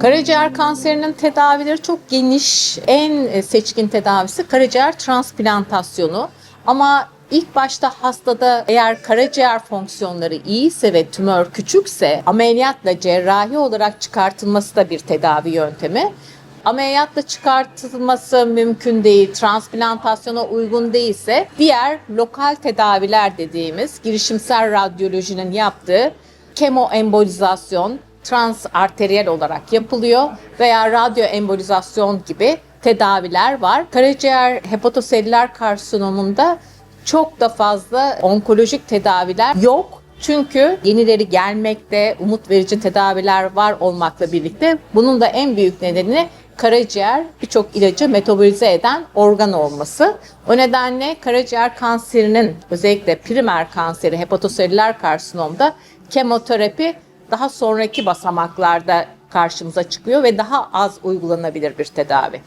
Karaciğer kanserinin tedavileri çok geniş. En seçkin tedavisi karaciğer transplantasyonu. Ama ilk başta hastada eğer karaciğer fonksiyonları iyiyse ve tümör küçükse ameliyatla cerrahi olarak çıkartılması da bir tedavi yöntemi. Ameliyatla çıkartılması mümkün değil, transplantasyona uygun değilse diğer lokal tedaviler dediğimiz girişimsel radyolojinin yaptığı kemoembolizasyon, transarteriyel olarak yapılıyor veya radyoembolizasyon gibi tedaviler var. Karaciğer hepatoselüler karsinomunda çok da fazla onkolojik tedaviler yok. Çünkü yenileri gelmekte, umut verici tedaviler var olmakla birlikte bunun da en büyük nedeni karaciğer birçok ilacı metabolize eden organ olması. O nedenle karaciğer kanserinin özellikle primer kanseri, hepatoselüler karsinomda kemoterapi daha sonraki basamaklarda karşımıza çıkıyor ve daha az uygulanabilir bir tedavi.